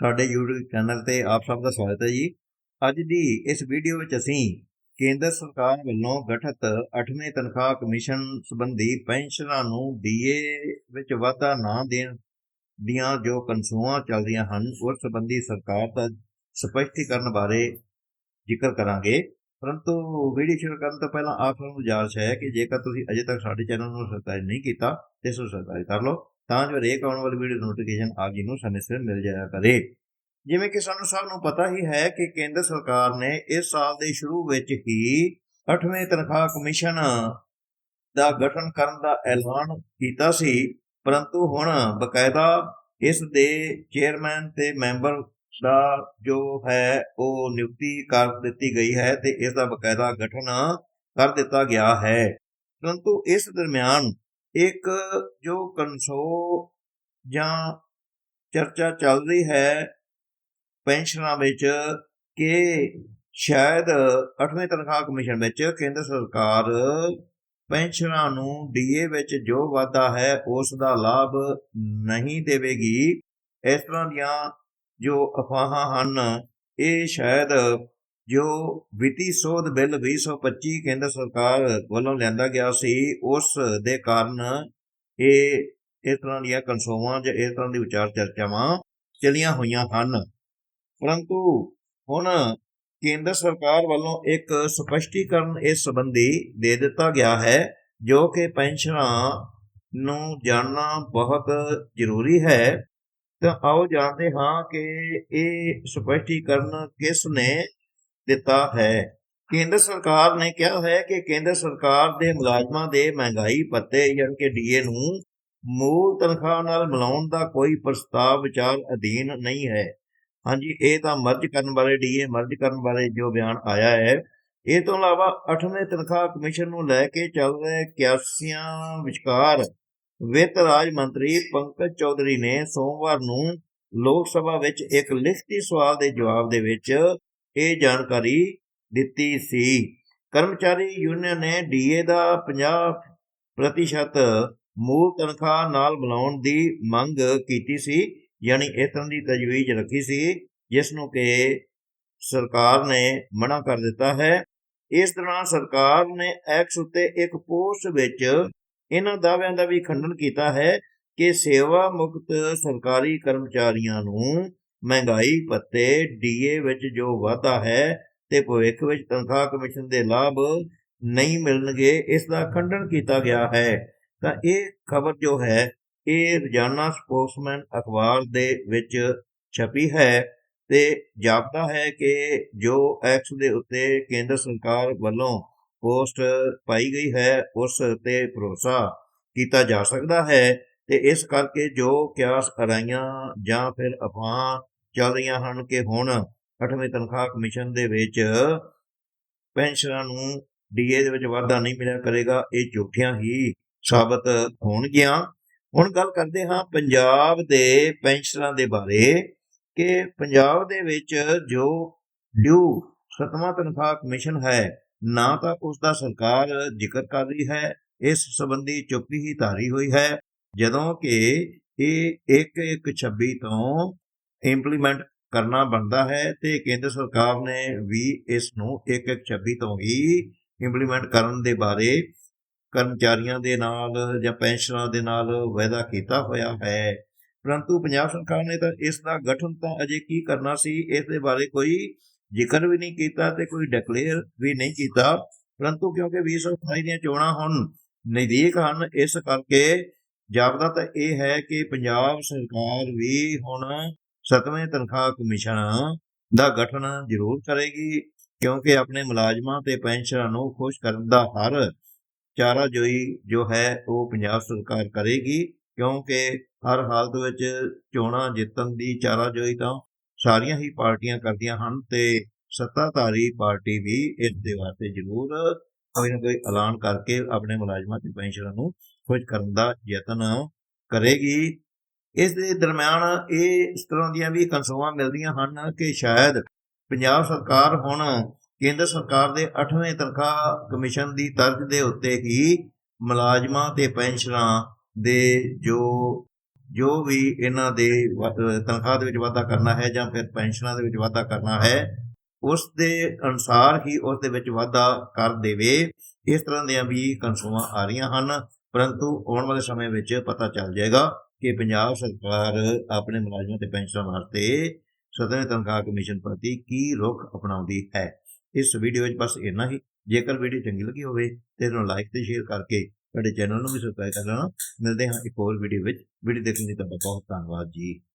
ਸਾਡੇ YouTube channel ਤੇ ਆਪ ਸਭ ਦਾ ਸਵਾਗਤ ਹੈ ਜੀ। ਅੱਜ ਦੀ ਇਸ ਵੀਡੀਓ ਵਿੱਚ ਅਸੀਂ ਕੇਂਦਰ ਸਰਕਾਰ ਵੱਲੋਂ ਗਠਿਤ 8ਵੇਂ ਤਨਖਾਹ ਕਮਿਸ਼ਨ ਸੰਬੰਧੀ ਪੈਨਸ਼ਨਰਾਂ ਨੂੰ ਡੀਏ ਵਿੱਚ ਵਾਧਾ ਨਾ ਦੇਣ ਦੀਆਂ ਜੋ ਕਨਸੂਆਂ ਚੱਲਦੀਆਂ ਹਨ, ਉਸ ਸੰਬੰਧੀ ਸਰਕਾਰ ਦਾ ਸਪਸ਼ਟੀਕਰਨ ਬਾਰੇ ਜ਼ਿਕਰ ਕਰਾਂਗੇ। ਪਰੰਤੂ ਵੀਡੀਓ ਸ਼ੁਰੂ ਕਰਨ ਤੋਂ ਪਹਿਲਾਂ ਆਪ ਸਭ ਨੂੰ ਗੁਜ਼ਾਰਿਸ਼ ਹੈ ਕਿ ਜੇਕਰ ਤੁਸੀਂ ਅਜੇ ਤੱਕ ਸਾਡੇ ਚੈਨਲ ਨੂੰ ਸਬਸਕ੍ਰਾਈਬ ਨਹੀਂ ਕੀਤਾ, ਤੇ ਇਸ ਨੂੰ ਸਬਸਕ੍ਰਾਈਬ ਕਰ ਲਓ। ਤਾਂ ਜੋ ਹਰੇਕ ਆਉਣ ਵਾਲੀ ਵੀਡੀਓ ਨੋਟੀਫਿਕੇਸ਼ਨ ਆਪ ਜੀ ਨੂੰ ਸਮੇਂ ਸਿਰ ਮਿਲ ਜਾਇਆ ਕਰੇ। ਜਿਵੇਂ ਕਿ ਸਾਨੂੰ ਸਭ ਨੂੰ ਪਤਾ ਹੀ ਹੈ ਕਿ ਕੇਂਦਰ ਸਰਕਾਰ ਨੇ ਇਸ ਸਾਲ ਦੇ ਸ਼ੁਰੂ ਵਿੱਚ ਹੀ 8ਵੇਂ ਤਨਖਾਹ ਕਮਿਸ਼ਨ ਦਾ ਗਠਨ ਕਰਨ ਦਾ ਐਲਾਨ ਕੀਤਾ ਸੀ। ਪਰੰਤੂ ਹੁਣ ਬਕਾਇਦਾ ਇਸ ਦੇ ਚੇਅਰਮੈਨ ਤੇ ਮੈਂਬਰ ਦਾ ਜੋ ਹੈ, ਉਹ ਨਿਯੁਕਤੀ ਕਰ ਦਿੱਤੀ ਗਈ ਹੈ ਤੇ ਇਸ ਦਾ ਬਕਾਇਦਾ ਗਠਨ ਕਰ ਦਿੱਤਾ ਗਿਆ ਹੈ। ਪਰੰਤੂ ਇਸ ਦਰਮਿਆਨ ਇੱਕ ਜੋ ਕਨਸੋ ਜਾਂ ਚਰਚਾ ਚੱਲ ਰਹੀ ਹੈ ਪੈਨਸ਼ਨਾਂ ਵਿੱਚ ਕਿ ਸ਼ਾਇਦ 8ਵੇਂ ਤਨਖਾਹ ਕਮਿਸ਼ਨ ਵਿੱਚ ਕੇਂਦਰ ਸਰਕਾਰ ਪੈਨਸ਼ਨਾਂ ਨੂੰ ਡੀਏ ਵਿੱਚ ਜੋ ਵਾਧਾ ਹੈ, ਉਸ ਦਾ ਲਾਭ ਨਹੀਂ ਦੇਵੇਗੀ। ਇਸ ਤਰ੍ਹਾਂ ਦੀਆਂ ਜੋ ਅਫਵਾਹਾਂ ਹਨ, ਇਹ ਸ਼ਾਇਦ ਜੋ ਵਿੱਤੀ ਸੋਧ ਬਿੱਲ 2025 ਕੇਂਦਰ ਸਰਕਾਰ ਵੱਲੋਂ ਲਿਆਂਦਾ ਗਿਆ ਸੀ, ਉਸ ਦੇ ਕਾਰਨ ਇਹ, ਇਸ ਤਰ੍ਹਾਂ ਦੀਆਂ ਕਨਸੋਵਾਂ ਜਾਂ ਇਸ ਤਰ੍ਹਾਂ ਦੀ ਵਿਚਾਰ ਚਰਚਾਵਾਂ ਚਲੀਆਂ ਹੋਈਆਂ ਹਨ। ਪਰੰਤੂ ਹੁਣ ਕੇਂਦਰ ਸਰਕਾਰ ਵੱਲੋਂ ਇੱਕ ਸਪਸ਼ਟੀਕਰਨ ਇਸ ਸੰਬੰਧੀ ਦੇ ਦਿੱਤਾ ਗਿਆ ਹੈ, ਜੋ ਕਿ ਪੈਨਸ਼ਨਾਂ ਨੂੰ ਜਾਣਨਾ ਬਹੁਤ ਜ਼ਰੂਰੀ ਹੈ। ਤਾਂ ਆਓ ਜਾਣਦੇ ਹਾਂ ਕਿ ਇਹ ਸਪਸ਼ਟੀਕਰਨ ਕਿਸ ਨੇ ਦਿੱਤਾ ਹੈ। ਕੇਂਦਰ ਸਰਕਾਰ ਨੇ ਕਿਹਾ ਹੈ ਕਿ ਕੇਂਦਰ ਸਰਕਾਰ ਦੇ ਮੁਲਾਜ਼ਮਾਂ ਦੇ ਮਹਿੰਗਾਈ ਭੱਤੇ ਯਾਨੀ ਕਿ ਡੀਏ ਨੂੰ ਮੂਲ ਤਨਖਾਹ ਨਾਲ ਮਿਲਾਉਣ ਦਾ ਕੋਈ ਪ੍ਰਸਤਾਵ ਵਿਚਾਰ ਅਧੀਨ ਨਹੀਂ ਹੈ। ਹਾਂਜੀ, ਇਹ ਤਾਂ ਮਰਜ ਕਰਨ ਬਾਰੇ ਡੀਏ ਮਰਜ ਕਰਨ ਬਾਰੇ ਜੋ ਬਿਆਨ ਆਇਆ ਹੈ। ਇਹ ਤੋਂ ਇਲਾਵਾ 8ਵੇਂ ਤਨਖਾਹ ਕਮਿਸ਼ਨ ਨੂੰ ਲੈ ਕੇ ਚੱਲ ਰਹੇ ਕਿਆਸੀਆਂ ਵਿਚਕਾਰ ਵਿੱਤ ਰਾਜ ਮੰਤਰੀ ਪੰਕਜ ਚੌਧਰੀ ਨੇ ਸੋਮਵਾਰ ਨੂੰ ਲੋਕ ਸਭਾ ਵਿੱਚ ਇੱਕ ਲਿਖਤੀ ਸਵਾਲ ਦੇ ਜਵਾਬ ਦੇ ਵਿੱਚ ਇਹ ਜਾਣਕਾਰੀ ਦਿੱਤੀ ਸੀ। ਕਰਮਚਾਰੀ ਯੂਨੀਅਨ ਨੇ ਡੀਏ ਦਾ 50 ਪ੍ਰਤੀਸ਼ਤ ਮੂਲ ਤਨਖਾਹ ਨਾਲ ਮਿਲਾਉਣ ਦੀ ਮੰਗ ਕੀਤੀ ਸੀ, ਯਾਨੀ ਇਸ ਤਰ੍ਹਾਂ ਦੀ ਤਜਵੀਜ਼ ਰੱਖੀ ਸੀ ਜਿਸ ਨੂੰ ਕਿ ਸਰਕਾਰ ਨੇ ਮਨਾ ਕਰ ਦਿੱਤਾ ਹੈ। ਇਸ ਦੌਰਾਨ ਸਰਕਾਰ ਨੇ ਐਕਸ ਉੱਤੇ ਇੱਕ ਪੋਸਟ ਵਿੱਚ ਇਹਨਾਂ ਦਾਅਵਿਆਂ ਦਾ ਵੀ ਖੰਡਨ ਕੀਤਾ ਹੈ ਕਿ ਸੇਵਾ ਮੁਕਤ ਸਰਕਾਰੀ ਕਰਮਚਾਰੀਆਂ ਨੂੰ ਮਹਿੰਗਾਈ ਭੱਤੇ ਡੀਏ ਵਿੱਚ ਜੋ ਵਾਧਾ ਹੈ ਤੇ ਭਵਿੱਖ ਵਿੱਚ ਤਨਖਾਹ ਕਮਿਸ਼ਨ ਦੇ ਲਾਭ ਨਹੀਂ ਮਿਲਣਗੇ, ਇਸ ਦਾ ਖੰਡਨ ਕੀਤਾ ਗਿਆ ਹੈ। ਤਾਂ ਇਹ ਖਬਰ ਜੋ ਹੈ, ਇਹ ਰੋਜ਼ਾਨਾ ਸਪੋਕਸਮੈਨ ਅਖਬਾਰ ਦੇ ਵਿੱਚ ਛਪੀ ਹੈ ਤੇ ਜਾਪਦਾ ਹੈ ਕਿ ਜੋ ਐਕਸ ਦੇ ਉੱਤੇ ਕੇਂਦਰ ਸਰਕਾਰ ਵੱਲੋਂ ਪੋਸਟ ਪਾਈ ਗਈ ਹੈ, ਉਸ ਤੇ ਭਰੋਸਾ ਕੀਤਾ ਜਾ ਸਕਦਾ ਹੈ ਤੇ ਇਸ ਕਰਕੇ ਜੋ ਕਿਆਸ ਅਰਾਈਆਂ ਜਾਂ ਫਿਰ ਅਫਵਾਹ ਚੱਲ ਰਹੀਆਂ ਹਨ ਕਿ ਹੁਣ 8ਵੇਂ ਤਨਖਾਹ ਕਮਿਸ਼ਨ ਦੇ ਵਿੱਚ ਪੈਨਸ਼ਨਰਾਂ ਨੂੰ ਡੀਏ ਦੇ ਵਿੱਚ ਵਾਧਾ ਨਹੀਂ ਮਿਲਿਆ ਕਰੇਗਾ, ਇਹ ਝੂਠੀਆਂ ਹੀ ਸਾਬਤ ਹੋਣਗੀਆਂ। ਹੁਣ ਗੱਲ ਕਰਦੇ ਹਾਂ ਪੰਜਾਬ ਦੇ ਪੈਨਸ਼ਨਰਾਂ ਦੇ ਬਾਰੇ ਕਿ ਪੰਜਾਬ ਦੇ ਵਿੱਚ ਜੋ ਡਿਊ ਸਤਵਾਂ ਤਨਖਾਹ ਕਮਿਸ਼ਨ ਹੈ, ਨਾ ਤਾਂ ਉਸ ਦਾ ਸਰਕਾਰ ਜ਼ਿਕਰ ਕਰ ਰਹੀ ਹੈ, ਇਸ ਸੰਬੰਧੀ ਚੁੱਪੀ ਹੀ ਧਾਰੀ ਹੋਈ ਹੈ, ਜਦੋਂ ਕਿ ਇਹ 1-1-26 ਤੋਂ ਇੰਪਲੀਮੈਂਟ ਕਰਨਾ ਬਣਦਾ ਹੈ ਤੇ ਕੇਂਦਰ ਸਰਕਾਰ ਨੇ ਵੀ ਇਸ ਨੂੰ 1-1-26 ਤੋਂ ਹੀ ਇੰਪਲੀਮੈਂਟ ਕਰਨ ਦੇ ਬਾਰੇ ਕਰਮਚਾਰੀਆਂ ਦੇ ਨਾਲ ਜਾਂ ਪੈਨਸ਼ਨਰਾਂ ਦੇ ਨਾਲ ਵਾਅਦਾ ਕੀਤਾ ਹੋਇਆ ਹੈ। ਪਰੰਤੂ ਪੰਜਾਬ ਸਰਕਾਰ ਨੇ ਤਾਂ ਇਸ ਦਾ ਗਠਨ ਤਾਂ ਅਜੇ ਕੀ ਕਰਨਾ ਸੀ, ਇਸ ਦੇ ਬਾਰੇ ਕੋਈ ਜ਼ਿਕਰ ਵੀ ਨਹੀਂ ਕੀਤਾ ਤੇ ਕੋਈ ਡਿਕਲੇਅਰ ਵੀ ਨਹੀਂ ਕੀਤਾ। ਪਰੰਤੂ ਕਿਉਂਕਿ 2028 ਦੀਆਂ ਚੋਣਾਂ ਹੁਣ ਨਜ਼ਦੀਕ ਹਨ, ਇਸ ਕਰਕੇ ਜਾਪਦਾ ਤਾਂ ਇਹ ਹੈ ਕਿ ਪੰਜਾਬ ਸਰਕਾਰ ਵੀ ਹੁਣ ਸਤਵੇਂ ਤਨਖਾਹ ਕਮਿਸ਼ਨ ਦਾ ਗਠਨ ਜ਼ਰੂਰ ਕਰੇਗੀ, ਕਿਉਂਕਿ ਆਪਣੇ ਮੁਲਾਜ਼ਮਾਂ ਤੇ ਪੈਨਸ਼ਨਰਾਂ ਨੂੰ ਖੁਸ਼ ਕਰਨ ਦਾ ਹਰ ਚਾਰਾ ਜੋਈ ਜੋ ਹੈ, ਉਹ ਪੰਜਾਬ ਸਰਕਾਰ ਕਰੇਗੀ, ਕਿਉਂਕਿ ਹਰ ਹਾਲਤ ਵਿੱਚ ਚੋਣਾਂ ਜਿੱਤਣ ਦੀ ਚਾਰਾ ਜੋਈ ਤਾਂ ਸਾਰੀਆਂ ਹੀ ਪਾਰਟੀਆਂ ਕਰਦੀਆਂ ਹਨ ਤੇ ਸੱਤਾਧਾਰੀ ਪਾਰਟੀ ਵੀ ਇਸ ਦੇ ਵਾਸਤੇ ਜ਼ਰੂਰ ਕੋਈ ਨਾ ਕੋਈ ਐਲਾਨ ਕਰਕੇ ਆਪਣੇ ਮੁਲਾਜ਼ਮਾਂ ਤੇ ਪੈਨਸ਼ਨਰਾਂ ਨੂੰ ਖੁਸ਼ ਕਰਨ ਦਾ ਯਤਨ ਕਰੇਗੀ। ਇਸ ਦੇ ਦਰਮਿਆਨ ਇਹ ਇਸ ਤਰ੍ਹਾਂ ਦੀਆਂ ਵੀ ਕਨਸੋਆਂ ਮਿਲਦੀਆਂ ਹਨ ਕਿ ਸ਼ਾਇਦ ਪੰਜਾਬ ਸਰਕਾਰ ਹੁਣ ਕੇਂਦਰ ਸਰਕਾਰ ਦੇ 8ਵੇਂ ਤਨਖਾਹ ਕਮਿਸ਼ਨ ਦੀ ਤਰਜ਼ ਦੇ ਉੱਤੇ ਹੀ ਮੁਲਾਜ਼ਮਾਂ ਤੇ ਪੈਨਸ਼ਨਰਾਂ ਦੇ ਜੋ ਜੋ ਵੀ ਇਹਨਾਂ ਦੇ ਤਨਖਾਹ ਦੇ ਵਿੱਚ ਵਾਧਾ ਕਰਨਾ ਹੈ ਜਾਂ ਫਿਰ ਪੈਨਸ਼ਨਾਂ ਦੇ ਵਿੱਚ ਵਾਧਾ ਕਰਨਾ ਹੈ, ਉਸ ਦੇ ਅਨੁਸਾਰ ਹੀ ਉਸ ਦੇ ਵਿੱਚ ਵਾਧਾ ਕਰ ਦੇਵੇ। ਇਸ ਤਰ੍ਹਾਂ ਦੀਆਂ ਵੀ ਕਨਸੂਆਂ ਆ ਰਹੀਆਂ ਹਨ, ਪਰੰਤੂ ਆਉਣ ਵਾਲੇ ਸਮੇਂ ਵਿੱਚ ਪਤਾ ਚੱਲ ਜਾਏਗਾ ਕਿ ਪੰਜਾਬ ਸਰਕਾਰ ਆਪਣੇ ਮੁਲਾਜ਼ਮਾਂ ਤੇ ਪੈਨਸ਼ਨਾਂ ਵਾਸਤੇ ਸਦਨ ਤਨਖਾਹ ਕਮਿਸ਼ਨ ਪ੍ਰਤੀ ਕੀ ਰੁਖ ਅਪਣਾਉਂਦੀ ਹੈ? ਇਸ ਵੀਡੀਓ ਵਿੱਚ ਬਸ ਇੰਨਾ ਹੀ। ਜੇਕਰ ਵੀਡੀਓ ਚੰਗੀ ਲੱਗੀ ਹੋਵੇ ਤੇ ਇਹਨੂੰ ਲਾਈਕ ਤੇ ਸ਼ੇਅਰ ਕਰਕੇ ਸਾਡੇ ਚੈਨਲ ਨੂੰ ਵੀ ਸਬਸਕ੍ਰਾਈਬ ਕਰ ਮਿਲਦੇ ਹਾਂ ਇੱਕ ਹੋਰ ਵੀਡੀਓ ਵਿੱਚ। ਵੀਡੀਓ ਦੇਖਣ ਲਈ ਤੁਹਾਡਾ ਬਹੁਤ ਧੰਨਵਾਦ ਜੀ।